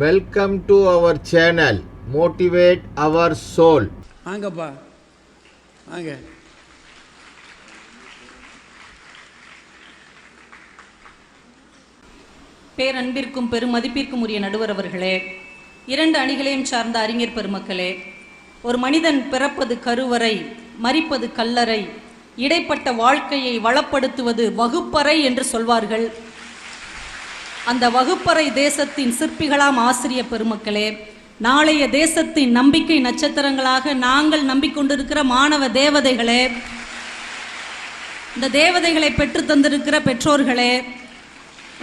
Welcome to our channel. Motivate Our Soul. வாங்கப்பா. வாங்க. பேரன்பிற்கும் பெருமதிப்பிற்கும் உரிய நடுவர் அவர்களே இரண்டு அணிகளையும் சார்ந்த அறிஞர் பெருமக்களே ஒரு மனிதன் பிறப்பது கருவறை மரிப்பது கல்லறை இடைப்பட்ட வாழ்க்கையை வளப்படுத்துவது வகுப்பறை என்று சொல்வார்கள். அந்த வகுப்பறை தேசத்தின் சிற்பிகளாம் ஆசிரிய பெருமக்களே நாளைய தேசத்தின் நம்பிக்கை நட்சத்திரங்களாக நாங்கள் நம்பிக்கொண்டிருக்கிற மாணவ தேவதைகளே இந்த தேவதைகளை பெற்று தந்திருக்கிற பெற்றோர்களே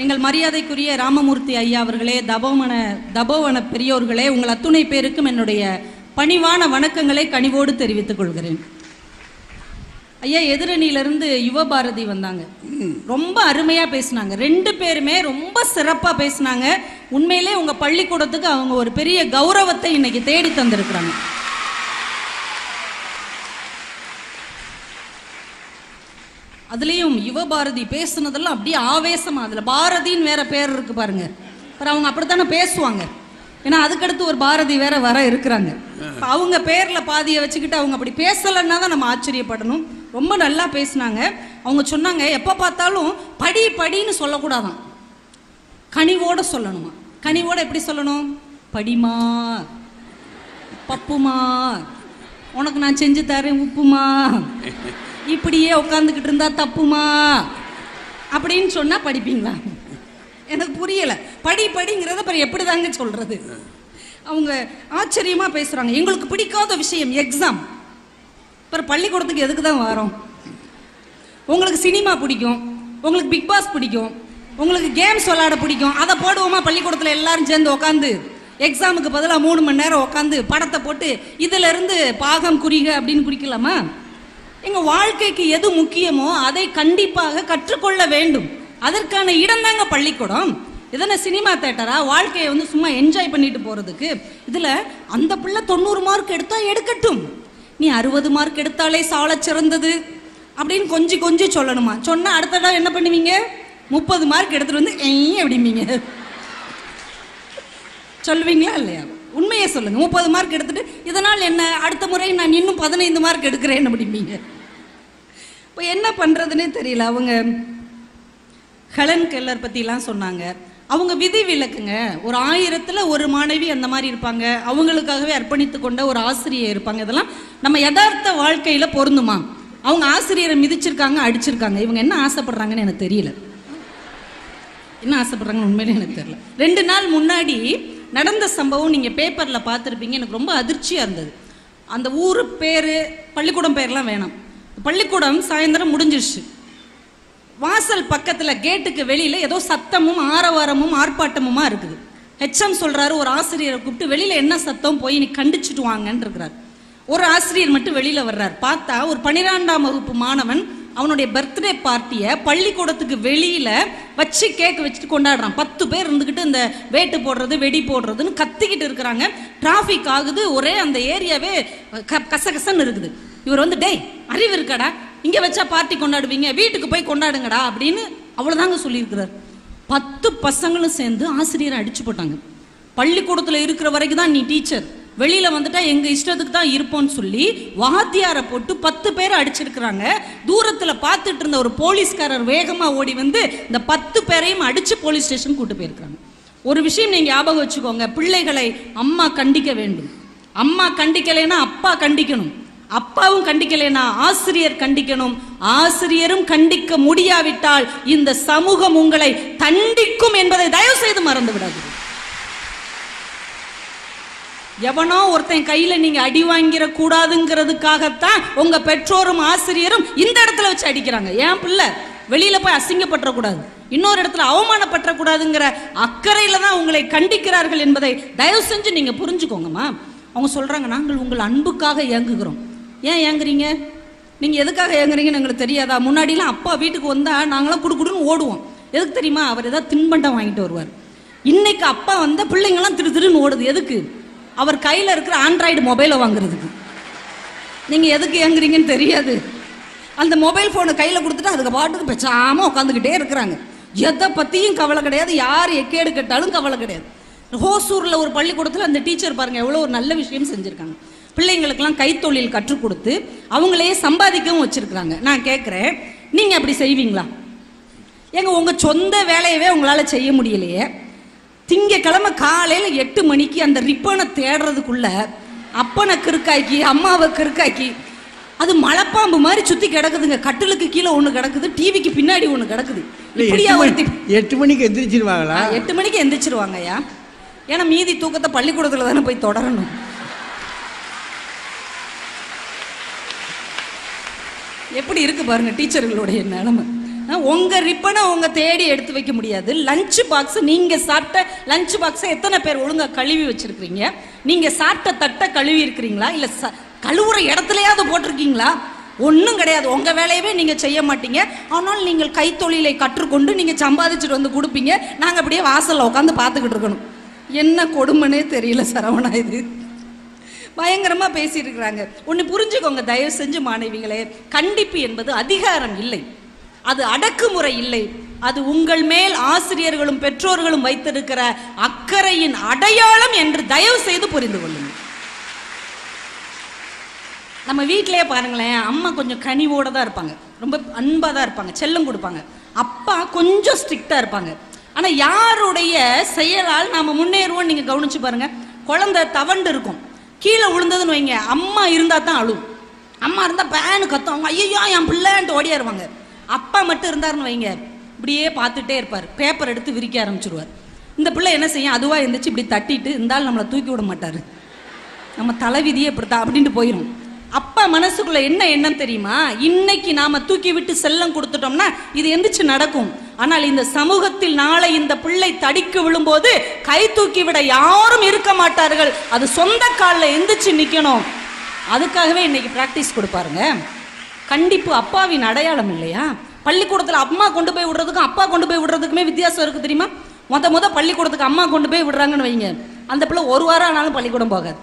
எங்கள் மரியாதைக்குரிய ராமமூர்த்தி ஐயா அவர்களே தபோவன தபோவன பெரியோர்களே உங்கள் அத்துணை பேருக்கும் என்னுடைய பணிவான வணக்கங்களை கனிவோடு தெரிவித்துக் கொள்கிறேன். ஐயா எதிரணியிலிருந்து யுவபாரதி வந்தாங்க. ரொம்ப அருமையா பேசினாங்க. ரெண்டு பேருமே ரொம்ப சிறப்பா பேசினாங்க. உண்மையிலே உங்க பள்ளிக்கூடத்துக்கு அவங்க ஒரு பெரிய கௌரவத்தை இன்னைக்கு தேடி தந்திருக்கிறாங்க. அதுலேயும் யுவபாரதி பேசுனதெல்லாம் அப்படியே ஆவேசமா. அதில் பாரதின்னு வேற பேர் இருக்கு பாருங்க. அப்புறம் அவங்க அப்படித்தானே பேசுவாங்க. ஏன்னா அதுக்கடுத்து ஒரு பாரதி வேற வர இருக்கிறாங்க. அவங்க பேர்ல பாதியை வச்சுக்கிட்டு அவங்க அப்படி பேசலைன்னா தான் நம்ம ஆச்சரியப்படணும். ரொம்ப நல்லா பேசுனாங்க. அவங்க சொன்னாங்க எப்போ பார்த்தாலும் படி படின்னு சொல்லக்கூடாதாம் கனிவோட சொல்லணுமா? கனிவோட எப்படி சொல்லணும்? படிமா பப்புமா உனக்கு நான் செஞ்சு தரேன் உப்புமா இப்படியே உட்காந்துக்கிட்டு இருந்தா தப்புமா அப்படின்னு சொன்னா படிப்பீங்களா? எனக்கு புரியல. படி படிங்கிறத அப்புறம் எப்படி தாங்க சொல்றது? அவங்க ஆச்சரியமா பேசுறாங்க. எங்களுக்கு பிடிக்காத விஷயம் எக்ஸாம் அப்புறம் பள்ளிக்கூடத்துக்கு எதுக்கு தான் வரோம்? உங்களுக்கு சினிமா பிடிக்கும் உங்களுக்கு பிக் பாஸ் பிடிக்கும் உங்களுக்கு கேம்ஸ் விளையாட பிடிக்கும் அதை போடுவோமா? பள்ளிக்கூடத்தில் எல்லாரும் சேர்ந்து உட்காந்து எக்ஸாமுக்கு பதிலாக மூணு மணி நேரம் உட்காந்து படத்தை போட்டு இதுல இருந்து பாகம் குறிக அப்படின்னு குறிக்கலாமா? எங்க வாழ்க்கைக்கு எது முக்கியமோ அதை கண்டிப்பாக கற்றுக்கொள்ள வேண்டும். அதற்கான இடம் தாங்க பள்ளிக்கூடம். இதென்ன சினிமா தேட்டரா? வாழ்க்கையை வந்து சும்மா என்ஜாய் பண்ணிட்டு போறதுக்கு. இதுல அந்த பிள்ளை தொண்ணூறு மார்க் எடுத்தா எடுக்கட்டும். நீ அறுபது மார்க் எடுத்தாலே சாலச் சிறந்தது அப்படின்னு கொஞ்சம் கொஞ்சம் சொல்லணுமா? சொன்னால் அடுத்த தடவை என்ன பண்ணுவீங்க? முப்பது மார்க் எடுத்துட்டு வந்து ஏய் அப்படிம்பீங்க. சொல்லுவீங்களா இல்லையா? உண்மையை சொல்லுங்க. முப்பது மார்க் எடுத்துட்டு இதனால் என்ன? அடுத்த முறை நான் இன்னும் பதினைந்து மார்க் எடுக்கிறேன் அப்படிம்பீங்க. இப்போ என்ன பண்ணுறதுனே தெரியல. அவங்க ஹெலன் கெல்லர் பற்றிலாம் சொன்னாங்க. அவங்க விதி விலக்குங்க ஒரு ஆயிரத்தில் ஒரு மாணவி அந்த மாதிரி இருப்பாங்க. அவங்களுக்காகவே அர்ப்பணித்து கொண்ட ஒரு ஆசிரியர் இருப்பாங்க. இதெல்லாம் நம்ம யதார்த்த வாழ்க்கையில் பொருந்துமா? அவங்க ஆசிரியரை மிதிச்சிருக்காங்க அடிச்சிருக்காங்க. இவங்க என்ன ஆசைப்படுறாங்கன்னு எனக்கு தெரியல. என்ன ஆசைப்படுறாங்கன்னு உண்மையிலே எனக்கு தெரியல. ரெண்டு நாள் முன்னாடி நடந்த சம்பவம் நீங்கள் பேப்பரில் பார்த்துருப்பீங்க. எனக்கு ரொம்ப அதிர்ச்சியாக இருந்தது. அந்த ஊர் பேர் பள்ளிக்கூடம் பேர்லாம் வேணாம். பள்ளிக்கூடம் சாயந்தரம் முடிஞ்சிருச்சு. வாசல் பக்கத்தில் கேட்டுக்கு வெளியில் ஏதோ சத்தமும் ஆரவாரமும் ஆர்ப்பாட்டமுமா இருக்குது. ஹெச்எம் சொல்கிறாரு ஒரு ஆசிரியரை கூப்பிட்டு வெளியில் என்ன சத்தம் போய் நீ கண்டிச்சுட்டு வாங்கன்னு இருக்கிறார் ஒரு ஆசிரியர் மட்டும் வெளியில் வர்றார். பார்த்தா ஒரு பன்னிரெண்டாம் வகுப்பு மாணவன் அவனுடைய பர்த்டே பார்ட்டியை பள்ளிக்கூடத்துக்கு வெளியில் வச்சு கேக் வச்சுட்டு கொண்டாடுறான். பத்து பேர் இருந்துக்கிட்டு இந்த வேட்டு போடுறது வெடி போடுறதுன்னு கத்திக்கிட்டு இருக்கிறாங்க. டிராஃபிக் ஆகுது ஒரே அந்த ஏரியாவே க கசகசன்னு இருக்குது. இவர் வந்து டேய் அறிவு இருக்காடா? இங்க வச்சா பார்ட்டி கொண்டாடுவீங்க வீட்டுக்கு போய் கொண்டாடுங்கடா அப்படின்னு அவ்வளவுதாங்க சொல்லியிருக்கிறார். பத்து பசங்களும் சேர்ந்து ஆசிரியரை அடிச்சு போட்டாங்க. பள்ளிக்கூடத்துல இருக்கிற வரைக்கும் தான் நீ டீச்சர் வெளியில வந்துட்டா எங்க இஷ்டத்துக்கு தான் இருப்போம்னு சொல்லி வாத்தியாரை போட்டு பத்து பேரை அடிச்சிருக்கிறாங்க. தூரத்துல பார்த்துட்டு இருந்த ஒரு போலீஸ்காரர் வேகமா ஓடி வந்து இந்த பத்து பேரையும் அடிச்சு போலீஸ் ஸ்டேஷன் கூட்டு போயிருக்காங்க ஒரு விஷயம் நீங்க ஞாபகம் வச்சுக்கோங்க பிள்ளைகளை அம்மா கண்டிக்க வேண்டும். அம்மா கண்டிக்கலைன்னா அப்பா கண்டிக்கணும். அப்பாவும் கண்டிக்கலைன்னா ஆசிரியர் கண்டிக்கணும். ஆசிரியரும் கண்டிக்க முடியாவிட்டால் இந்த சமூகம் உங்களை தண்டிக்கும் என்பதை தயவு செய்து மறந்து விடாது எவனோ ஒருத்தன் கையில நீங்க அடி வாங்கிற கூடாதுங்கிறதுக்காகத்தான் உங்க பெற்றோரும் ஆசிரியரும் இந்த இடத்துல வச்சு அடிக்கிறாங்க. ஏன் பிள்ளை? வெளியில போய் அசிங்கப்பட்டுறக்கூடாது. இன்னொரு இடத்துல அவமானப்பற்றக்கூடாதுங்கிற அக்கறையில தான் உங்களை கண்டிக்கிறார்கள் என்பதை தயவு செஞ்சு நீங்க புரிஞ்சுக்கோங்கம்மா. அவங்க சொல்றாங்க நாங்கள் உங்கள் அன்புக்காக இயங்குகிறோம். ஏன் ஏங்குறீங்க? நீங்கள் எதுக்காக ஏங்குறீங்கன்னு எங்களுக்கு தெரியாதா? முன்னாடிலாம் அப்பா வீட்டுக்கு வந்தால் நாங்களாம் குடுக்குடுன்னு ஓடுவோம். எதுக்கு தெரியுமா? அவர் ஏதாவது தின்பண்டம் வாங்கிட்டு வருவார். இன்னைக்கு அப்பா வந்த பிள்ளைங்களாம் திரு திருன்னு ஓடுது. எதுக்கு? அவர் கையில் இருக்கிற ஆண்ட்ராய்டு மொபைலை வாங்குறதுக்கு. நீங்கள் எதுக்கு ஏங்குறீங்கன்னு தெரியாது. அந்த மொபைல் ஃபோனை கையில் கொடுத்துட்டு அதுக்கு பாட்டுக்கு பெச்சாமல் உட்காந்துக்கிட்டே இருக்கிறாங்க. எதை பற்றியும் கவலை கிடையாது. யார் எக்கேடு கேட்டாலும் கவலை கிடையாது. ஹோசூரில் ஒரு பள்ளிக்கூடத்தில் அந்த டீச்சர் பாருங்கள் எவ்வளோ ஒரு நல்ல விஷயம் செஞ்சுருக்காங்க. பிள்ளைங்களுக்கெல்லாம் கைத்தொழில் கற்றுக் கொடுத்து அவங்களே சம்பாதிக்கவும் வச்சிருக்கிறாங்க. நான் கேட்குறேன் நீங்கள் அப்படி செய்வீங்களா? ஏங்க உங்கள் சொந்த வேலையவே உங்களால் செய்ய முடியலையே. திங்கக்கிழமை காலையில் எட்டு மணிக்கு அந்த ரிப்பனை தேடுறதுக்குள்ள அப்பனை கிறுக்காக்கி அம்மாவை கிறுக்காக்கி அது மலைப்பாம்பு மாதிரி சுற்றி கிடக்குதுங்க. கட்டிலுக்கு கீழே ஒன்று கிடக்குது டிவிக்கு பின்னாடி ஒன்று கிடக்குது. இப்படியா எட்டு ஒருத்தி மணி எட்டு மணிக்கு எந்திரிச்சிருவாங்களா? எட்டு மணிக்கு எந்திரிச்சிருவாங்க ஐயா ஏன்னா மீதி தூக்கத்தை பள்ளிக்கூடத்தில் தானே போய் தொடரணும். எப்படி இருக்கு பாருங்க டீச்சர்களுடைய நிலைமை. உங்கள் உங்க ரிப்பனை உங்க தேடி எடுத்து வைக்க முடியாது. லஞ்ச் பாக்ஸ் நீங்க சாப்பிட்ட லஞ்ச் பாக்ஸை எத்தனை பேர் ஒழுங்கா கழுவி வச்சிருக்கீங்க நீங்க சாப்பிட்ட தட்டை கழுவி இருக்கிறீங்களா? இல்ல ச- கழுவுற இடத்துலயாவது போட்டிருக்கீங்களா? ஒன்றும் கிடையாது. உங்க வேலையவே நீங்க செய்ய மாட்டீங்க. ஆனால் நீங்கள் கைத்தொழிலை கற்றுக்கொண்டு நீங்க சம்பாதிச்சுட்டு வந்து கொடுப்பீங்க. நாங்கள் அப்படியே வாசலில் உட்காந்து பார்த்துக்கிட்டு இருக்கணும். என்ன கொடுமைனே தெரியல சரவணா இது. பயங்கரமா பேசியிருக்கிறாங்க. இருக்கிறாங்க ஒன்று புரிஞ்சுக்கோங்க தயவு செஞ்சு மாணவிகளே. கண்டிப்பு என்பது அதிகாரம் இல்லை. அது அடக்குமுறை இல்லை. அது உங்கள் மேல் ஆசிரியர்களும் பெற்றோர்களும் வைத்திருக்கிற அக்கறையின் அடையாளம் என்று தயவு செய்து புரிந்து கொள்ளுங்கள். நம்ம வீட்டிலேயே பாருங்களேன் அம்மா கொஞ்சம் கனிவோட தான் இருப்பாங்க. ரொம்ப அன்பாக தான் இருப்பாங்க. செல்லம் கொடுப்பாங்க. அப்பா கொஞ்சம் ஸ்ட்ரிக்டாக இருப்பாங்க. ஆனால் யாருடைய செயலால் நாம் முன்னேறுவோம் நீங்கள் கவனிச்சு பாருங்கள் குழந்தை தவண்டு இருக்கும். கீழே விழுந்ததுன்னு வைங்க. அம்மா இருந்தால் தான் அழும் அம்மா இருந்தால் பேனு கத்தும். அவங்க ஐயோ என் பிள்ளைன்ட்டு ஓடியாருவாங்க அப்பா மட்டும் இருந்தாருன்னு வைங்க. இப்படியே பார்த்துட்டே இருப்பார். பேப்பர் எடுத்து விரிக்க ஆரம்பிச்சிருவார். இந்த பிள்ளை என்ன செய்யும்? அதுவாக இருந்துச்சு இப்படி தட்டிட்டு இருந்தாலும் நம்மளை தூக்கி விட மாட்டார். நம்ம தலைவிதியே இப்படித்தான் அப்படின்ட்டு போயிடும் அப்பா மனசுக்குள்ள என்ன எண்ணம் தெரியுமா? இன்னைக்கு நாம தூக்கி விட்டு செல்லம் கொடுத்துட்டோம்னா இது எந்திரிச்சு நடக்கும். ஆனால் இந்த சமூகத்தில் நாளை இந்த பிள்ளை தடிக்கு விழும்போது கை தூக்கி விட யாரும் இருக்க மாட்டார்கள். அது சொந்த காலில் எந்திரிச்சு நிக்கணும். அதுக்காகவே இன்னைக்கு பிராக்டிஸ் கொடுப்பாருங்க. கண்டிப்பு அப்பாவின் அடையாளம் இல்லையா? பள்ளிக்கூடத்தில் அம்மா கொண்டு போய் விடுறதுக்கும் அப்பா கொண்டு போய் விடுறதுக்குமே வித்தியாசம் இருக்கு தெரியுமா? மொத்த மொதல் பள்ளிக்கூடத்துக்கு அம்மா கொண்டு போய் விடுறாங்கன்னு வைங்க. அந்த பிள்ளை ஒரு வாரம் ஆனாலும் பள்ளிக்கூடம் போகாது.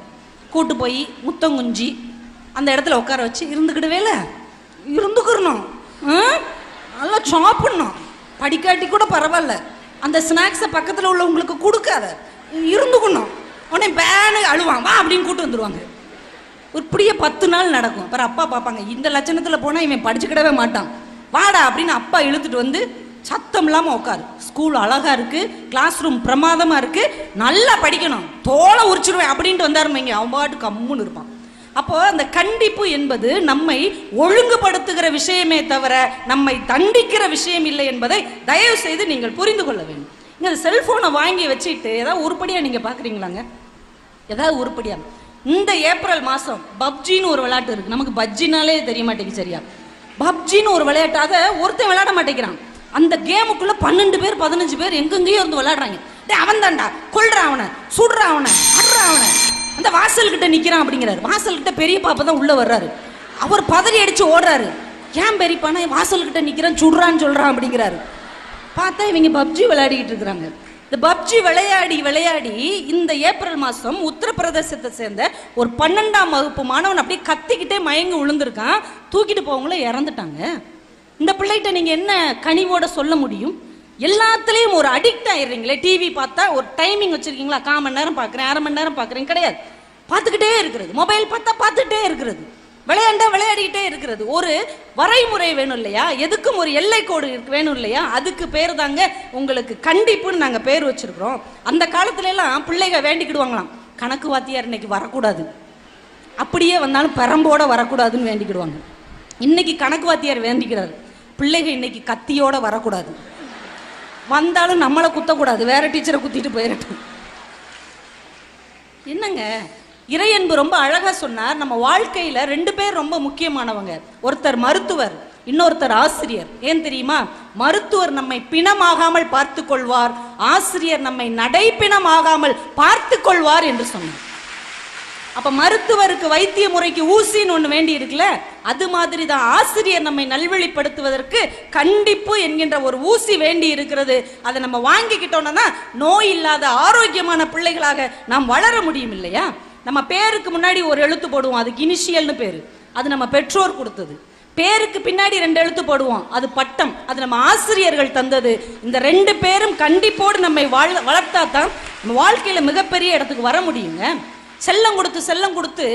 கூட்டு போய் முத்தம் குஞ்சி அந்த இடத்துல உட்கார வச்சு இருந்துக்கிடுவேல இருந்துக்கிறணும். நல்லா சாப்பிடணும். படிக்காட்டி கூட பரவாயில்ல. அந்த ஸ்நாக்ஸை பக்கத்தில் உள்ளவங்களுக்கு கொடுக்காத. இருந்துக்கணும். உடனே பேனு அழுவான். வா அப்படின்னு கூட்டு வந்துடுவாங்க இப்படியே பத்து நாள் நடக்கும். அப்புறம் அப்பா பார்ப்பாங்க. இந்த லட்சணத்தில் போனால் இவன் படிச்சுக்கிடவே மாட்டான். வாடா அப்படின்னு அப்பா இழுத்துட்டு வந்து சத்தம் இல்லாமல் உட்காரு. ஸ்கூல் அழகாக இருக்குது கிளாஸ் ரூம் பிரமாதமாக இருக்குது நல்லா படிக்கணும். தோலை உரிச்சிருவேன் அப்படின்ட்டு வந்தாருமைங்க அவன் பாட்டு கம்முன்னு இருப்பான். அப்போ அந்த கண்டிப்பு என்பது நம்மை ஒழுங்குபடுத்துகிற விஷயமே தவிர நம்மை தண்டிக்கிற விஷயம் இல்லை என்பதை தயவு செய்து நீங்கள் புரிந்து கொள்ள வேண்டும். இந்த செல்போனை வாங்கி வச்சுட்டு ஏதாவது உருப்படியா நீங்க பாக்குறீங்களாங்க? ஏதாவது உருப்படியா? இந்த ஏப்ரல் மாதம் பப்ஜின்னு ஒரு விளையாட்டு இருக்கு. நமக்கு பப்ஜினாலே தெரிய மாட்டேங்குது சரியா? பப்ஜின்னு ஒரு விளையாட்டாக அதை ஒருத்தன் விளையாட மாட்டேங்கிறான். அந்த கேமுக்குள்ள பன்னெண்டு பேர் பதினஞ்சு பேர் எங்கெங்கேயோ இருந்து விளையாடுறாங்க. டே அவன் தான்டா கொள்றா அவனை. சுடுறா அவனை. அட்றா அவனை. அந்த வாசல்கிட்ட நிக்கிறான் அப்படிங்கிறாரு. வாசல்கிட்ட பெரிய பாப்பா தான் உள்ள வர்றாரு. அவர் பதறி அடிச்சு ஓடுறாரு. ஏன் பெரியப்பானா வாசல்கிட்ட நிக்கிறான் சுடுறான்னு சொல்றான் அப்படிங்கிறாரு. பார்த்தா இவங்க பப்ஜி விளையாடிக்கிட்டு இருக்கிறாங்க. இந்த பப்ஜி விளையாடி விளையாடி இந்த ஏப்ரல் மாதம் உத்தரப்பிரதேசத்தை சேர்ந்த ஒரு பன்னெண்டாம் வகுப்பு மாணவன் அப்படியே கத்திக்கிட்டே மயங்கி விழுந்திருக்கான். தூக்கிட்டு போவங்கள இறந்துட்டாங்க. இந்த பிள்ளைகிட்ட நீங்கள் என்ன கனிவோட சொல்ல முடியும்? எல்லாத்துலேயும் ஒரு அடிக்ட் ஆயிடுறீங்களே. டிவி பார்த்தா ஒரு டைமிங் வச்சுருக்கீங்களா? கால் மணி நேரம் பார்க்குறேன் அரை மணி நேரம் பார்க்குறேன் கிடையாது. பார்த்துக்கிட்டே இருக்கிறது. மொபைல் பார்த்தா பார்த்துக்கிட்டே இருக்கிறது. விளையாண்டா விளையாடிக்கிட்டே இருக்கிறது. ஒரு வரைமுறை வேணும் இல்லையா? எதுக்கும் ஒரு எல்லை கோடு இருக்கு- வேணும் இல்லையா? அதுக்கு பேர் தாங்க உங்களுக்கு கண்டிப்புன்னு நாங்கள் பேர் வச்சிருக்கிறோம். அந்த காலத்துல எல்லாம் பிள்ளைங்க வேண்டிக்கிடுவாங்களாம். கணக்கு வாத்தியார் இன்னைக்கு வரக்கூடாது. அப்படியே வந்தாலும் பரம்போட வரக்கூடாதுன்னு வேண்டிக்கிடுவாங்க. இன்னைக்கு கணக்கு வாத்தியார் வேண்டிக்கிறாரு. பிள்ளைங்க இன்னைக்கு கத்தியோட வரக்கூடாது. வந்தாலும் நம்மளை குத்தக்கூடாது. வேற டீச்சரை குத்திட்டு போயிடட்டும் என்னங்க? இறையன்பு ரொம்ப அழகா சொன்னார். நம்ம வாழ்க்கையில ரெண்டு பேர் ரொம்ப முக்கியமானவங்க. ஒருத்தர் மருத்துவர் இன்னொருத்தர் ஆசிரியர். ஏன் தெரியுமா? மருத்துவர் நம்மை பிணமாகாமல் பார்த்து கொள்வார் ஆசிரியர் நம்மை நடைப்பிணமாகாமல் பார்த்து கொள்வார் என்று சொன்னார். அப்ப மருத்துவருக்கு வைத்திய முறைக்கு ஊசின்னு ஒண்ணு வேண்டி இருக்குல்ல அது மாதிரி தான் ஆசிரியர் நம்மை நல்வழிப்படுத்துவதற்கு கண்டிப்பு என்கின்ற ஒரு ஊசி வேண்டி இருக்கிறது. அதை நம்ம வாங்கிக்கிட்டோம்னா நோய் இல்லாத ஆரோக்கியமான பிள்ளைகளாக நாம் வளர முடியும் இல்லையா? நம்ம பேருக்கு முன்னாடி ஒரு எழுத்து போடுவோம் அதுக்கு இனிஷியல்னு பேரு. அது நம்ம பெற்றோர் கொடுத்தது. பேருக்கு பின்னாடி ரெண்டு எழுத்து போடுவோம் அது பட்டம். அது நம்ம ஆசிரியர்கள் தந்தது. இந்த ரெண்டு பேரும் கண்டிப்போடு நம்மை வாழ் வளர்த்தா தான் நம்ம வாழ்க்கையில மிகப்பெரிய இடத்துக்கு வர முடியுங்க. செல்லம் கொடுத்து செல்லம் கொடுத்து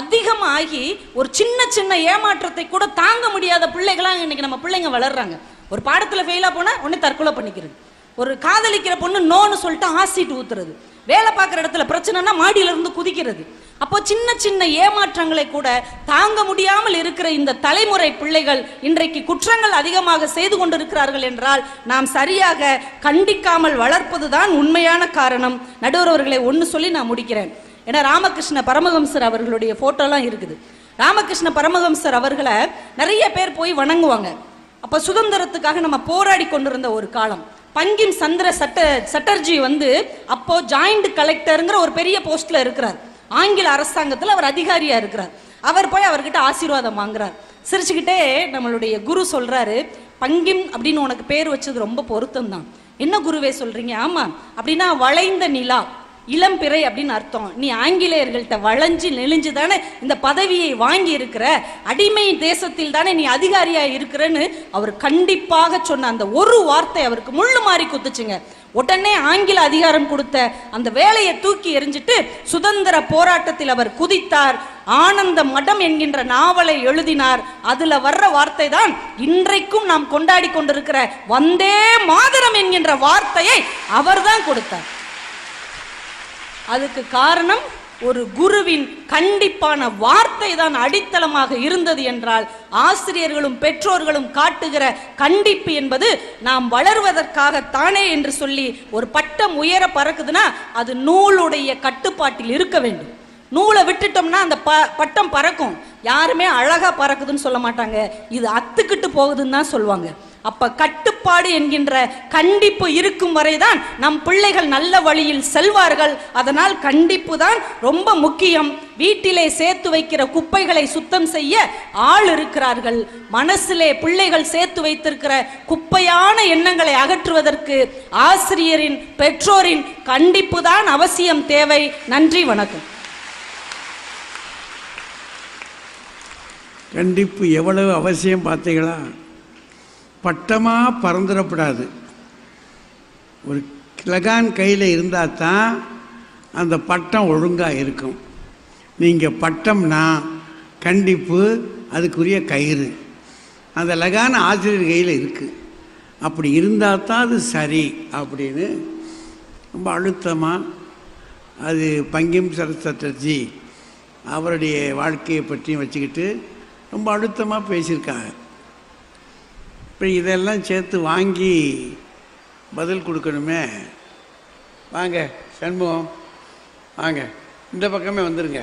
அதிகமாகி ஒரு சின்ன சின்ன ஏமாற்றத்தை கூட தாங்க முடியாத பிள்ளைகளாக இன்னைக்கு நம்ம பிள்ளைங்க வளர்றாங்க. ஒரு பாடத்தில் ஃபெயிலாக போனால் உடனே தற்கொலை பண்ணிக்கிறது. ஒரு காதலிக்கிற பொண்ணு நோன்னு சொல்லிட்டு ஆசிட்டு ஊத்துறது. வேலை பார்க்குற இடத்துல பிரச்சனைனா மாடியிலிருந்து குதிக்கிறது. அப்போ சின்ன சின்ன ஏமாற்றங்களை கூட தாங்க முடியாமல் இருக்கிற இந்த தலைமுறை பிள்ளைகள் இன்றைக்கு குற்றங்கள் அதிகமாக செய்து கொண்டிருக்கிறார்கள் என்றால் நாம் சரியாக கண்டிக்காமல் வளர்ப்பதுதான் உண்மையான காரணம். நடுவரவர்களை ஒன்று சொல்லி நான் முடிக்கிறேன். ஏன்னா ராமகிருஷ்ண பரமஹம்சர் அவர்களுடைய போட்டோலாம் இருக்குது. ராமகிருஷ்ண பரமஹம்சர் அவர்களை நிறைய பேர் போய் வணங்குவாங்க. அப்போ சுதந்திரத்துக்காக நம்ம போராடி கொண்டிருந்த ஒரு காலம். பங்கிம் சந்திர சட்ட சட்டர்ஜி வந்து அப்போ ஜாயிண்ட் கலெக்டருங்கிற ஒரு பெரிய போஸ்ட்ல இருக்கிறார். ஆங்கில அரசாங்கத்தில் அவர் அதிகாரியா இருக்கிறார். அவர் போய் அவர்கிட்ட ஆசீர்வாதம் வாங்குறார். சிரிச்சுக்கிட்டே நம்மளுடைய குரு சொல்றாரு பங்கிம் அப்படின்னு உனக்கு பேர் வச்சது ரொம்ப பொருத்தம் தான் என்ன குருவே சொல்றீங்க? ஆமா. அப்படின்னா வளைந்த நிலா. இளம்பிறை அப்படின்னு அர்த்தம். நீ ஆங்கிலேயர்கள்ட்ட வளைஞ்சு நெளிஞ்சு தானே இந்த பதவியை வாங்கி இருக்கிற அடிமை தேசத்தில் தானே நீ அதிகாரியா இருக்கிறன்னு அவர் கண்டிப்பாக சொன்ன அந்த ஒரு வார்த்தை அவருக்கு முள்ளு மாறி குத்துச்சுங்க. உடனே ஆங்கில அதிகாரம் கொடுத்த அந்த வேலையை தூக்கி எறிஞ்சிட்டு சுதந்திர போராட்டத்தில் அவர் குதித்தார். ஆனந்த மடம் என்கின்ற நாவலை எழுதினார். அதுல வர்ற வார்த்தை தான் இன்றைக்கும் நாம் கொண்டாடி கொண்டிருக்கிற வந்தே மாதரம் என்கின்ற வார்த்தையை அவர்தான் கொடுத்தார். அதுக்கு காரணம் ஒரு குருவின் கண்டிப்பான வார்த்தை தான் அடித்தளமாக இருந்தது என்றால் ஆசிரியர்களும் பெற்றோர்களும் காட்டுகிற கண்டிப்பு என்பது நாம் வளர்வதற்காக தானே என்று சொல்லி ஒரு பட்டம் உயர பறக்குதுன்னா அது நூலுடைய கட்டுப்பாட்டில் இருக்க வேண்டும். நூலை விட்டுட்டோம்னா அந்த ப பட்டம் பறக்கும். யாருமே அழகா பறக்குதுன்னு சொல்ல மாட்டாங்க. இது அத்துக்கிட்டு போகுதுன்னு தான் சொல்லுவாங்க. அப்ப கட்டுப்பாடு என்கின்ற கண்டிப்பு இருக்கும் வரைதான் நம் பிள்ளைகள் நல்ல வழியில் செல்வார்கள். அதனால் கண்டிப்பு தான் ரொம்ப முக்கியம். வீட்டிலே சேர்த்து வைக்கிற குப்பைகளை சுத்தம் செய்ய ஆள் இருக்கிறார்கள். மனசிலே பிள்ளைகள் சேர்த்து வைத்திருக்கிற குப்பையான எண்ணங்களை அகற்றுவதற்கு ஆசிரியரின் பெற்றோரின் கண்டிப்பு தான் அவசியம் தேவை. நன்றி வணக்கம். கண்டிப்பு எவ்வளவு அவசியம் பார்த்தீங்களா? பட்டமாக பறந்துடப்படாது. ஒரு கிழகான் கையில் இருந்தால் தான் அந்த பட்டம் ஒழுங்காக இருக்கும். நீங்கள் பட்டம்னா கண்டிப்பு அதுக்குரிய கயிறு. அந்த லகான ஆசிரியர் கையில் இருக்குது அப்படி இருந்தால் தான் அது சரி அப்படின்னு ரொம்ப அழுத்தமாக அது பங்கிம் சரஸ்வட்டர்ஜி அவருடைய வாழ்க்கையை பற்றியும் வச்சுக்கிட்டு ரொம்ப அழுத்தமாக பேசியிருக்காங்க. இப்போ இதெல்லாம் சேர்த்து வாங்கி பதில் கொடுக்கணுமே. வாங்க சண்முகம். வாங்க இந்த பக்கமே வந்துடுங்க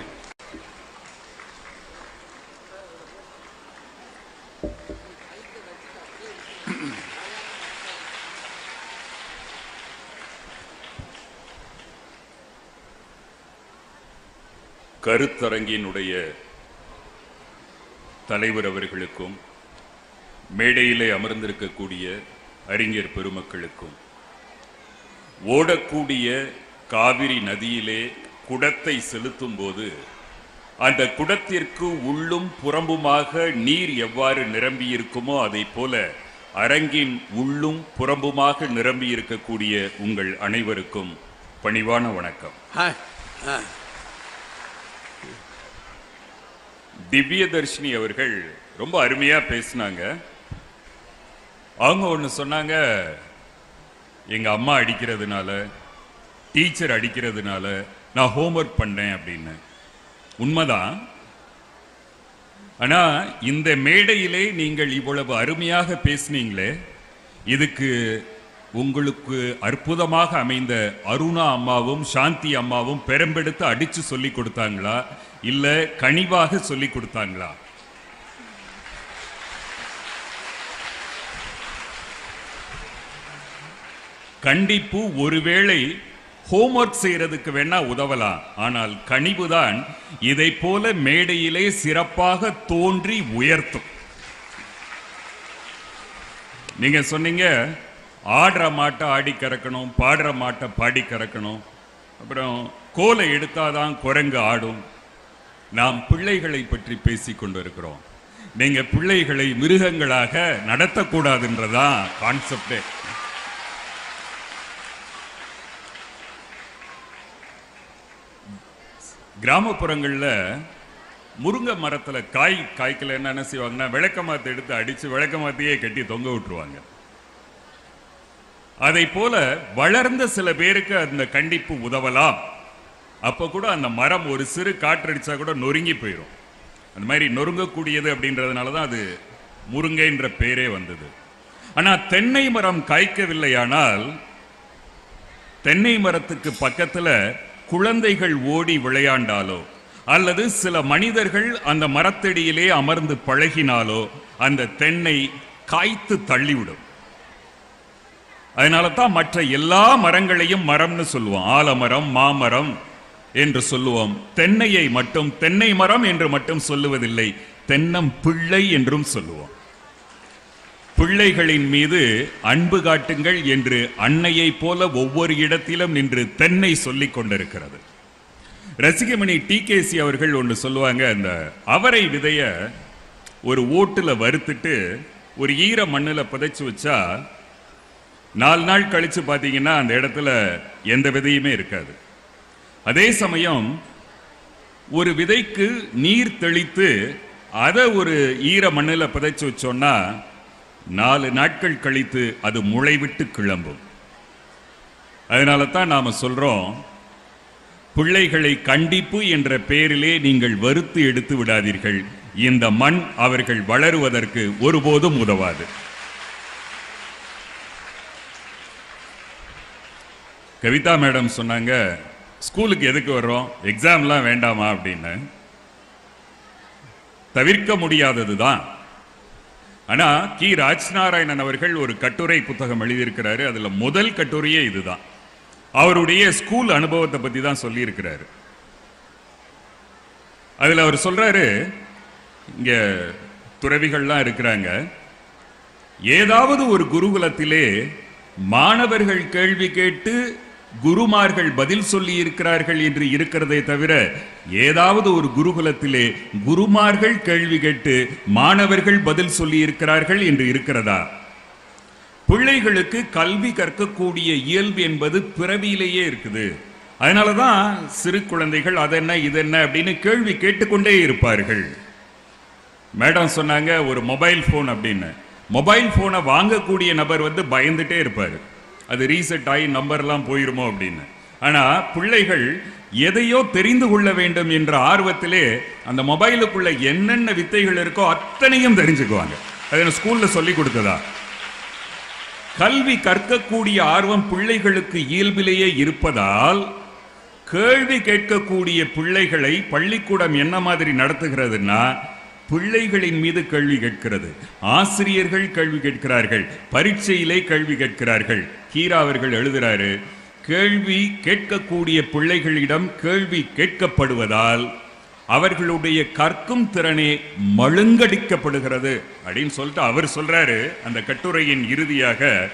கருத்தரங்கினுடைய தலைவர் அவர்களுக்கும் மேடையிலே அமர்ந்திருக்கக்கூடிய அறிஞர் பெருமக்களுக்கும் ஓடக்கூடிய காவிரி நதியிலே குடத்தை செலுத்தும் போது அந்த குடத்திற்கு உள்ளும் புறம்புமாக நீர் எவ்வாறு நிரம்பியிருக்குமோ அதை போல அரங்கின் உள்ளும் புறம்புமாக நிரம்பியிருக்கக்கூடிய உங்கள் அனைவருக்கும் பணிவான வணக்கம். ஆ திவ்யதர்ஷினி அவர்கள் ரொம்ப அருமையா பேசினாங்க. அவங்க ஒன்று சொன்னாங்க எங்கள் அம்மா அடிக்கிறதுனால டீச்சர் அடிக்கிறதுனால நான் ஹோம்ஒர்க் பண்ணேன் அப்படின்னு. உண்மைதான். ஆனால் இந்த மேடையிலே நீங்கள் இவ்வளவு அருமையாக பேசுனீங்களே இதுக்கு உங்களுக்கு அற்புதமாக அமைந்த அருணா அம்மாவும் சாந்தி அம்மாவும் பெரம்பெடுத்து அடித்து சொல்லி கொடுத்தாங்களா? இல்லை கனிவாக சொல்லி கொடுத்தாங்களா? கண்டிப்பு ஒருவேளை ஹோம்ஒர்க் செய்யறதுக்கு வேணா உதவலாம். ஆனால் கனிவுதான் இதை போல மேடையிலே சிறப்பாக தோன்றி உயர்த்தும். நீங்க சொன்னீங்க ஆடுற மாட்டை ஆடி கறக்கணும் பாடுற மாட்டை பாடி கறக்கணும். அப்புறம் கோலை எடுத்தாதான் குரங்கு ஆடும். நாம் பிள்ளைகளை பற்றி பேசி கொண்டிருக்கிறோம். நீங்க பிள்ளைகளை மிருகங்களாக நடத்தக்கூடாதுன்றதான் கான்செப்டே கிராமப்புறங்களில் முருங்கை மரத்தில் காய் காய்க்கல என்ன செய்வாங்கன்னா விளக்க விளக்கமாத்த எடுத்து அடித்து விளக்க விளக்கமாத்தையே கட்டி தொங்க விட்டுருவாங்க. அதை போல வளர்ந்த சில பேருக்கு அந்த கண்டிப்பு உதவலாம். அப்போ கூட அந்த மரம் ஒரு சிறு காற்றடிச்சா கூட நொறுங்கி போயிடும் அந்த மாதிரி நொறுங்கக்கூடியது அப்படின்றதுனால தான் அது முருங்கைன்ற பேரே வந்தது. ஆனால் தென்னை மரம் காய்க்கவில்லையானால் தென்னை மரத்துக்கு பக்கத்தில் குழந்தைகள் ஓடி விளையாண்டாலோ அல்லது சில மனிதர்கள் அந்த மரத்தடியிலே அமர்ந்து பழகினாலோ அந்த தென்னை காய்த்து தள்ளிவிடும். அதனால தான் மற்ற எல்லா மரங்களையும் மரம்னு சொல்லுவோம். ஆலமரம் மாமரம் என்று சொல்லுவோம். தென்னையை மட்டும் தென்னை மரம் என்று மட்டும் சொல்லுவதில்லை தென்னம் பிள்ளை என்றும் சொல்லுவோம். பிள்ளைகளின் மீது அன்பு காட்டுங்கள் என்று அன்னையைப் போல ஒவ்வொரு இடத்திலும் நின்று தென்னை சொல்லிக் கொண்டிருக்கிறது. ரசிகமணி டிகேசி அவர்கள் ஒன்று சொல்லுவாங்க அந்த அவரை விதைய ஒரு ஓட்டுல வறுத்துட்டு ஒரு ஈர மண்ணில் புதைச்சு வச்சா நாலு நாள் கழித்து பார்த்தீங்கன்னா அந்த இடத்துல எந்த விதையுமே இருக்காது. அதே சமயம் ஒரு விதைக்கு நீர் தெளித்து அதை ஒரு ஈர மண்ணில் புதைச்சு வச்சோன்னா நாலு நாட்கள் கழித்து அது முளைவிட்டு கிளம்பும். அதனால தான் நாம் சொல்கிறோம் பிள்ளைகளை கண்டிப்பு என்ற பெயரிலே நீங்கள் வறுத்து எடுத்து விடாதீர்கள். இந்த மண் அவர்கள் வளருவதற்கு ஒருபோதும் உதவாது. கவிதா மேடம் சொன்னாங்க ஸ்கூலுக்கு எதுக்கு வர்றோம்? எக்ஸாம்லாம் வேண்டாமா? அப்படின்னு. தவிர்க்க முடியாதது தான் ஆனா கி. ராஜ்நாராயணன் அவர்கள் ஒரு கட்டுரை புத்தகம் எழுதியிருக்கிறாரு. அதில் முதல் கட்டுரையே இதுதான். அவருடைய ஸ்கூல் அனுபவத்தை பத்தி தான் சொல்லியிருக்கிறாரு. அதில் அவர் சொல்றாரு இங்க துறவிகள்லாம் இருக்கிறாங்க ஏதாவது ஒரு குருகுலத்திலே மாணவர்கள் கேள்வி கேட்டு குருமார்கள் பதில் சொல்லி இருக்கிறார்கள் என்று இருக்கிறதே தவிர ஏதாவது ஒரு குருகுலத்திலே குருமார்கள் கேள்வி கேட்டு மாணவர்கள் பதில் சொல்லி இருக்கிறார்கள் என்று இருக்கிறதா? பிள்ளைகளுக்கு கல்வி கற்கக்கூடிய இயல்பு என்பது பிறவியிலேயே இருக்குது. அதனாலதான் சிறு குழந்தைகள் அதென்ன இதென்ன அப்படின்னு கேள்வி கேட்டுக்கொண்டே இருப்பார்கள். மேடம் சொன்னாங்க ஒரு மொபைல் ஃபோன் அப்படின்னு. மொபைல் ஃபோனை வாங்கக்கூடிய நபர் வந்து பயந்துட்டே இருப்பார். அது ரீசெட் ஆகி நம்பர்லாம் போயிருமோ அப்படின்னு. ஆனால் பிள்ளைகள் எதையோ தெரிந்து கொள்ள வேண்டும் என்ற ஆர்வத்திலே அந்த மொபைலுக்குள்ள என்னென்ன வித்தைகள் இருக்கோ அத்தனையும் தெரிஞ்சுக்குவாங்க. அது எனக்கு ஸ்கூல்ல சொல்லி கொடுத்ததா. கல்வி கற்கக்கூடிய ஆர்வம் பிள்ளைகளுக்கு இயல்பிலேயே இருப்பதால் கேள்வி கேட்கக்கூடிய பிள்ளைகளை பள்ளிக்கூடம் என்ன மாதிரி நடத்துகிறதுன்னா பிள்ளைகளின் மீது கேள்வி கேட்கிறது. ஆசிரியர்கள் கேள்வி கேட்கிறார்கள். பரீட்சையிலே கேள்வி கேட்கிறார்கள். கீரா அவர்கள் எழுதுறாரு கேள்வி கேட்கக்கூடிய பிள்ளைகளிடம் கேள்வி கேட்கப்படுவதால் அவர்களுடைய கற்கும் திறனே மழுங்கடிக்கப்படுகிறது. அப்படின்னு சொல்லிட்டு அவர் சொல்றாரு அந்த கட்டுரையின் இறுதியாக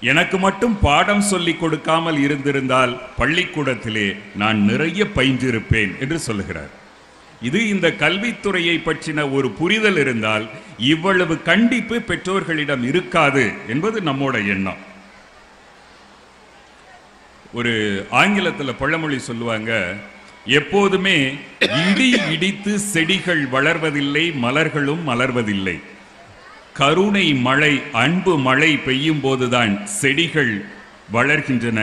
எனக்கு மட்டும் பாடம் சொல்லிக் கொடுக்காமல் இருந்திருந்தால் பள்ளிக்கூடத்திலே நான் நிறைய பயின்றிருப்பேன் என்று சொல்லுகிறார். இது இந்த கல்வித்துறையை பற்றின ஒரு புரிதல் இருந்தால் இவ்வளவு கண்டிப்பு பெற்றோர்களிடம் இருக்காது என்பது நம்மோட எண்ணம். ஒரு ஆங்கிலத்தில் பழமொழி சொல்லுவாங்க எப்போதுமே இடி இடித்து செடிகள் வளர்வதில்லை மலர்களும் மலர்வதில்லை. கருணை மழை அன்பு மழை பெய்யும் போதுதான் செடிகள் வளர்கின்றன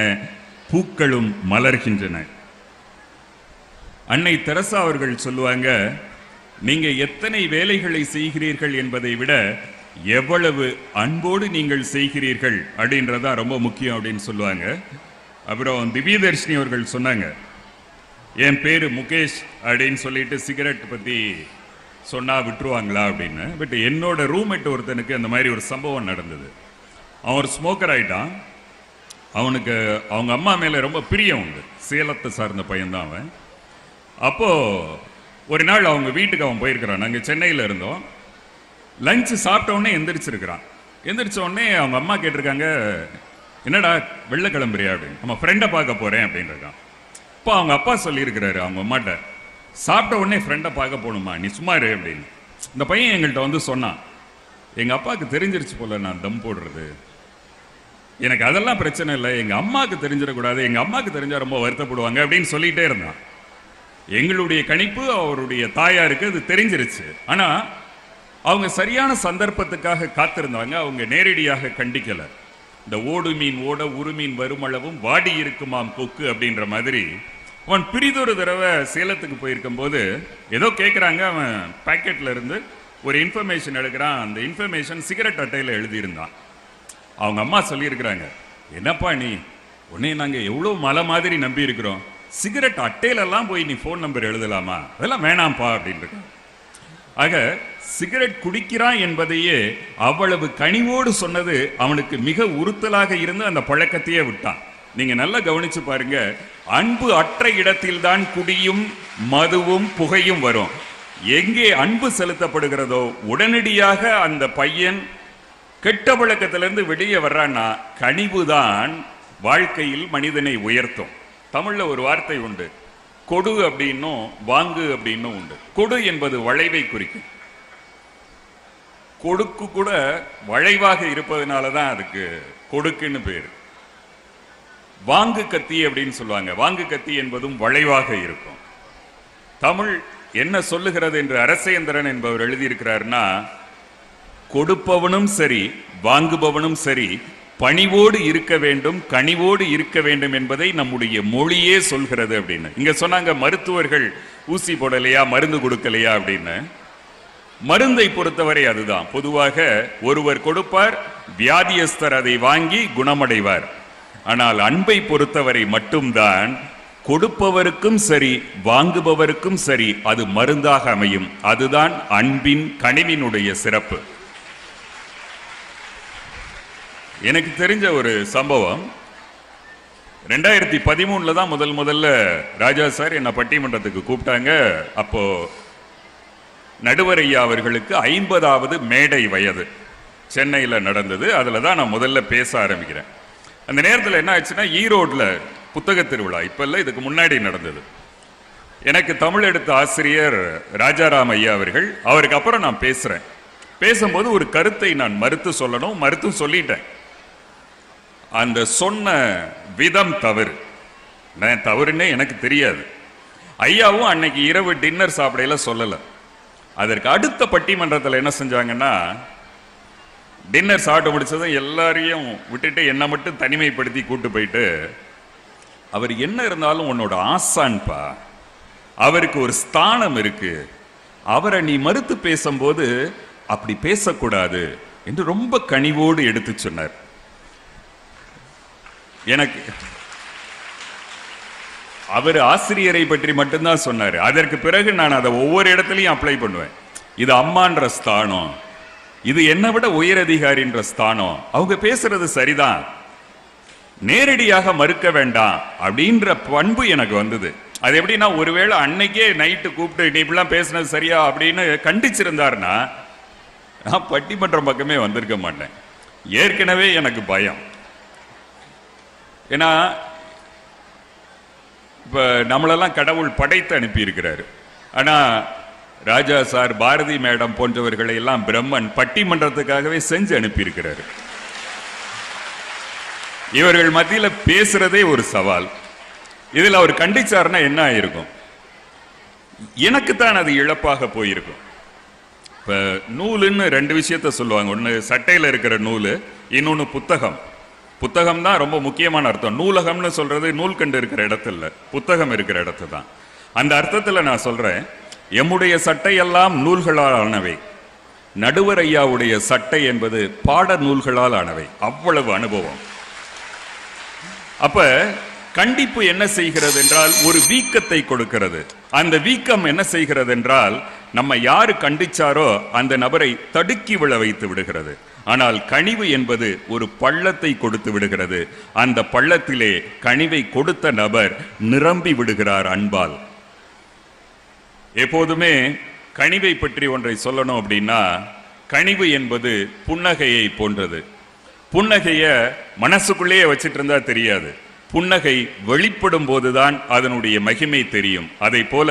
பூக்களும் மலர்கின்றன. அன்னை தெரசா அவர்கள் சொல்லுவாங்க நீங்க எத்தனை வேலைகளை செய்கிறீர்கள் என்பதை விட எவ்வளவு அன்போடு நீங்கள் செய்கிறீர்கள் அப்படின்றதா ரொம்ப முக்கியம் அப்படின்னு சொல்லுவாங்க. அப்புறம் திவ்யதர்ஷினி அவர்கள் சொன்னாங்க என் பேர் முகேஷ் அப்படின்னு சொல்லிட்டு சிகரெட் பற்றி சொன்னால் விட்டுருவாங்களா அப்படின்னு. பட் என்னோட ரூம்மேட் ஒருத்தனுக்கு அந்த மாதிரி ஒரு சம்பவம் நடந்தது. அவன் ஒரு ஸ்மோக்கர் ஆகிட்டான் அவனுக்கு அவங்க அம்மா மேலே ரொம்ப பிரியம் உண்டு. சேலத்தை சார்ந்த பையன்தான் அவன். அப்போது ஒரு நாள் அவங்க வீட்டுக்கு அவன் போயிருக்கிறான். நாங்கள் சென்னையில் இருந்தோம். லஞ்ச் சாப்பிட்ட உடனே எந்திரிச்சிருக்கிறான். எந்திரிச்ச உடனே அவங்க அம்மா கேட்டிருக்காங்க என்னடா வெள்ளை கிளம்புறியா அப்படின்னு? நம்ம ஃப்ரெண்டை பார்க்க போகிறேன் அப்படின்றிருக்கான் இப்போ அவங்க அப்பா சொல்லியிருக்கிறாரு அவங்க அம்மாட்ட சாப்பிட்ட உடனே ஃப்ரெண்டை பார்க்க போகணுமா? நீ சும்மா இரு அப்படின்னு. இந்த பையன் எங்கள்கிட்ட வந்து சொன்னான் எங்கள் அப்பாவுக்கு தெரிஞ்சிருச்சு போல நான் தம் போடுறது. எனக்கு அதெல்லாம் பிரச்சனை இல்லை. எங்கள் அம்மாவுக்கு தெரிஞ்சிடக்கூடாது. எங்கள் அம்மாவுக்கு தெரிஞ்சால் ரொம்ப வருத்தப்படுவாங்க அப்படின்னு சொல்லிகிட்டே இருந்தான். எங்களுடைய கணிப்பு அவருடைய தாயாருக்கு அது தெரிஞ்சிருச்சு. ஆனா அவங்க சரியான சந்தர்ப்பத்துக்காக காத்திருந்தாங்க. அவங்க நேரடியாக கண்டிக்கல. இந்த ஓடு மீன் ஓட உருமீன் வருமளவும் வாடி இருக்குமாம் கொக்கு அப்படின்ற மாதிரி அவன் பிரிதொரு தடவை சேலத்துக்கு போயிருக்கும் போது ஏதோ கேட்குறாங்க அவன் பாக்கெட்ல இருந்து ஒரு இன்ஃபர்மேஷன் எடுக்கிறான். அந்த இன்ஃபர்மேஷன் சிகரெட் அட்டையில் எழுதியிருந்தான். அவங்க அம்மா சொல்லியிருக்கிறாங்க என்னப்பா நீ? உன்னை நாங்கள் எவ்வளோ மலை மாதிரி நம்பி இருக்கிறோம் சிகரெட் அட்டையிலெல்லாம் போய் நீ ஃபோன் நம்பர் எழுதலாமா? அதெல்லாம் வேணாம்ப்பா அப்படின்னு ஆக சிகரெட் குடிக்கிறான் என்பதையே அவ்வளவு கனிவோடு சொன்னது அவனுக்கு மிக உறுத்தலாக இருந்து அந்த பழக்கத்தையே விட்டான். நீங்க நல்லா கவனிச்சு பாருங்க அன்பு அற்ற இடத்தில்தான் குடியும் மதுவும் புகையும் வரும். எங்கே அன்பு செலுத்தப்படுகிறதோ உடனடியாக அந்த பையன் கெட்ட பழக்கத்திலிருந்து வெளியே வர்றான்னா கனிவுதான் வாழ்க்கையில் மனிதனை உயர்த்தும். தமிழ்ல ஒரு வார்த்தை உண்டு. கொடு அப்படின்னும் வாங்கு அப்படின்னும் உண்டு. கொடு என்பது வளைவை குறிக்கும். கொடுக்கு கூட வளைவாக இருப்பதனால தான் அதுக்கு கொடுக்குன்னு பேர். வாங்கு கத்தி அப்படின்னு சொல்லுவாங்க. வாங்கு கத்தி என்பதும் வளைவாக இருக்கும். தமிழ் என்ன சொல்லுகிறது என்று அரசேந்திரன் என்பவர் எழுதியிருக்கிறார்னா கொடுப்பவனும் சரி வாங்குபவனும் சரி பணிவோடு இருக்க வேண்டும் கனிவோடு இருக்க வேண்டும் என்பதை நம்முடைய மொழியே சொல்கிறது அப்படின்னு. இங்க சொன்னாங்க மருத்துவர்கள் ஊசி போடலையா மருந்து கொடுக்கலையா அப்படின்னு. மருந்தை பொறுத்தவரை அதுதான். பொதுவாக ஒருவர் கொடுப்பார் வியாதியஸ்தர் அதை வாங்கி குணமடைவார். ஆனால் அன்பை பொறுத்தவரை மட்டும்தான் கொடுப்பவருக்கும் சரி வாங்குபவருக்கும் சரி அது மருந்தாக அமையும். அதுதான் அன்பின் கனிவினுடைய சிறப்பு. எனக்கு தெரிஞ்ச ஒரு சம்பவம். ரெண்டாயிரத்தி பதிமூணில் தான் முதல் முதல்ல ராஜா சார் என்னை பட்டிமன்றத்துக்கு கூப்பிட்டாங்க. அப்போ நடுவர் ஐயா அவர்களுக்கு ஐம்பதாவது மேடை வயது. சென்னையில் நடந்தது. அதில் தான் நான் முதல்ல பேச ஆரம்பிக்கிறேன். அந்த நேரத்தில் என்ன ஆச்சுன்னா ஈரோட்டில் புத்தக திருவிழா. இப்போ இல்லை இதுக்கு முன்னாடி நடந்தது. எனக்கு தமிழ் எடுத்த ஆசிரியர் ராஜாராம் ஐயா அவர்கள் அவருக்கு அப்புறம் நான் பேசுகிறேன் பேசும்போது ஒரு கருத்தை நான் மறுத்து சொல்லணும் மறுத்தும் சொல்லிட்டேன். அந்த சொன்ன விதம் தவறு. நான் தவறுன்னே எனக்கு தெரியாது. ஐயாவும் அன்னைக்கு இரவு டின்னர் சாப்பிடையில சொல்லலை. அதற்கு அடுத்த பட்டிமன்றத்தில் என்ன செஞ்சாங்கன்னா டின்னர் சாப்பிட்டு முடிச்சதும் எல்லாரையும் விட்டுட்டு என்னை மட்டும் தனிமைப்படுத்தி கூட்டு போயிட்டு அவர் என்ன இருந்தாலும் உன்னோட ஆசான்ப்பா அவருக்கு ஒரு ஸ்தானம் இருக்கு. அவரை நீ மறுத்து பேசும்போது அப்படி பேசக்கூடாது என்று ரொம்ப கனிவோடு எடுத்து சொன்னார். எனக்கு அவர் ஆசிரியரை பற்றி மட்டும்தான் சொன்னார். அதற்கு பிறகு நான் அதை ஒவ்வொரு இடத்துலையும் அப்ளை பண்ணுவேன். இது அம்மான்ற ஸ்தானம். இது என்னை விட உயரதிகாரின்ற ஸ்தானம். அவங்க பேசுறது சரிதான். நேரடியாக மறுக்க வேண்டாம் அப்படின்ற பண்பு எனக்கு வந்தது. அது எப்படின்னா ஒருவேளை அன்னைக்கே நைட்டு கூப்பிட்டு நீ இப்படிலாம் பேசுனது சரியா? அப்படின்னு கண்டிச்சிருந்தாருன்னா நான் பட்டிமன்றம் பக்கமே வந்திருக்க மாட்டேன். ஏற்கனவே எனக்கு பயம். ஏன்னா இப்போ நம்மளெல்லாம் கடவுள் படைத்து அனுப்பியிருக்கிறாரு. ஆனால் ராஜா சார் பாரதி மேடம் போன்றவர்களை எல்லாம் பிரம்மன் பட்டிமன்றத்துக்காகவே செஞ்சு அனுப்பியிருக்கிறாரு. இவர்கள் மத்தியில பேசுறதே ஒரு சவால். இதில் அவர் கண்டிச்சாருன்னா என்ன ஆயிருக்கும்? எனக்குத்தான் அது இழப்பாக போயிருக்கும். இப்போ நூலுன்னு ரெண்டு விஷயத்த சொல்லுவாங்க. ஒன்று சட்டையில் இருக்கிற நூல் இன்னொன்று புத்தகம். புத்தகம் தான் ரொம்ப முக்கியமான அர்த்தம். நூலகம்னு சொல்றது நூல்கண்டு இருக்கிற இடத்துல. புத்தகம் இருக்கிற இடத்து தான் அந்த அர்த்தத்தில் நான் சொல்றேன் எம்முடைய சட்டையெல்லாம் நூல்களால் ஆனவை நடுவர் ஐயாவுடைய சட்டை என்பது பாட நூல்களால் ஆனவை அவ்வளவு அனுபவம். அப்ப கண்டிப்பு என்ன செய்கிறது என்றால் ஒரு வீக்கத்தை கொடுக்கிறது. அந்த வீக்கம் என்ன செய்கிறது என்றால் நம்ம யாரு கண்டிச்சாரோ அந்த நபரை தடுக்கி விழ வைத்து விடுகிறது. ஆனால் கனிவு என்பது ஒரு பள்ளத்தை கொடுத்து விடுகிறது. அந்த பள்ளத்திலே கனிவை கொடுத்த நபர் நிரம்பி விடுகிறார் அன்பால். எப்போதுமே கனிவை பற்றி ஒன்றை சொல்லணும் அப்படின்னா கனிவு என்பது புன்னகையை போன்றது. புன்னகைய மனசுக்குள்ளேயே வச்சிட்டு இருந்தா தெரியாது. புன்னகை வெளிப்படும் போதுதான் அதனுடைய மகிமை தெரியும். அதை போல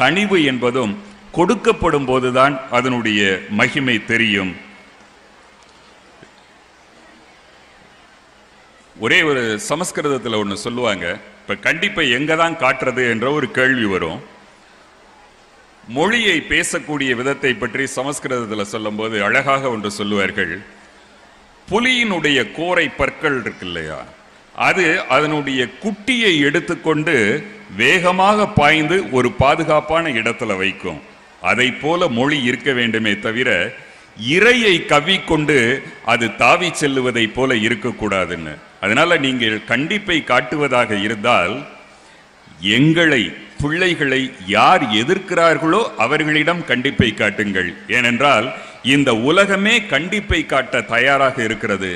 கனிவு என்பதும் கொடுக்கப்படும் போதுதான் அதனுடைய மகிமை தெரியும். ஒரே ஒரு சமஸ்கிருதத்தில் ஒன்று சொல்லுவாங்க. இப்போ கண்டிப்பை எங்கே தான் காட்டுறது என்ற ஒரு கேள்வி வரும். மொழியை பேசக்கூடிய விதத்தை பற்றி சமஸ்கிருதத்தில் சொல்லும்போது அழகாக ஒன்று சொல்லுவார்கள். புலியினுடைய கோரை பற்கள் இருக்கு இல்லையா? அது அதனுடைய குட்டியை எடுத்துக்கொண்டு வேகமாக பாய்ந்து ஒரு பாதுகாப்பான இடத்துல வைக்கும். அதை போல மொழி இருக்க வேண்டுமே தவிர இறையை கவ்விக்கொண்டு அது தாவி செல்லுவதை போல இருக்கக்கூடாதுன்னு. அதனால் நீங்கள் கண்டிப்பை காட்டுவதாக இருந்தால் எங்களை பிள்ளைகளை யார் எதிர்க்கிறார்களோ அவர்களிடம் கண்டிப்பை காட்டுங்கள். ஏனென்றால் இந்த உலகமே கண்டிப்பை காட்ட தயாராக இருக்கிறது.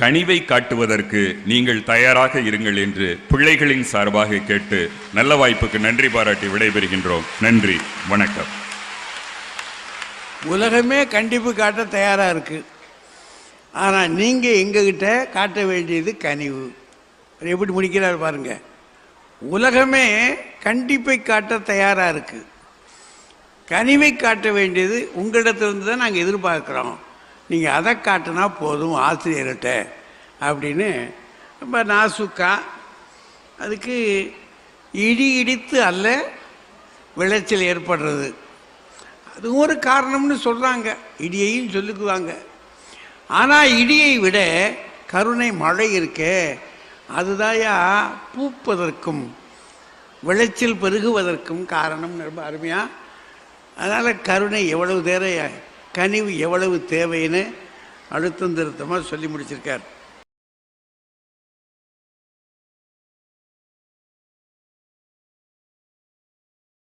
கனிவை காட்டுவதற்கு நீங்கள் தயாராக இருங்கள் என்று பிள்ளைகளின் சார்பாக கேட்டு நல்ல வாய்ப்புக்கு நன்றி பாராட்டி விடைபெறுகின்றோம். நன்றி. வணக்கம். உலகமே கண்டிப்பு காட்ட தயாராக இருக்குது ஆனால் நீங்கள் எங்ககிட்ட காட்ட வேண்டியது கனிவு. எப்படி முடிக்கிறார் பாருங்க. உலகமே கண்டிப்பை காட்ட தயாராக இருக்குது கனிவை காட்ட வேண்டியது உங்களிடத்திலிருந்து தான் நாங்கள் எதிர்பார்க்குறோம். நீங்கள் அதை காட்டினா போதும் ஆசிரியர்கிட்ட. அப்படின்னு ரொம்ப நாசுக்கா அதுக்கு இடி இடித்து அல்ல விளைச்சல் ஏற்படுறது. அதுவும் ஒரு காரணம்னு சொல்கிறாங்க இடியையும் சொல்லுக்குவாங்க ஆனால் இடியை விட கருணை மழை இருக்கே. அதுதாயா பூப்பதற்கும் விளைச்சல் பெருகுவதற்கும் காரணம். ரொம்ப அருமையாக அதனால் கருணை எவ்வளவு தேவை கனிவு எவ்வளவு தேவைன்னு அழுத்தம் திருத்தமாக சொல்லி முடிச்சிருக்கார்.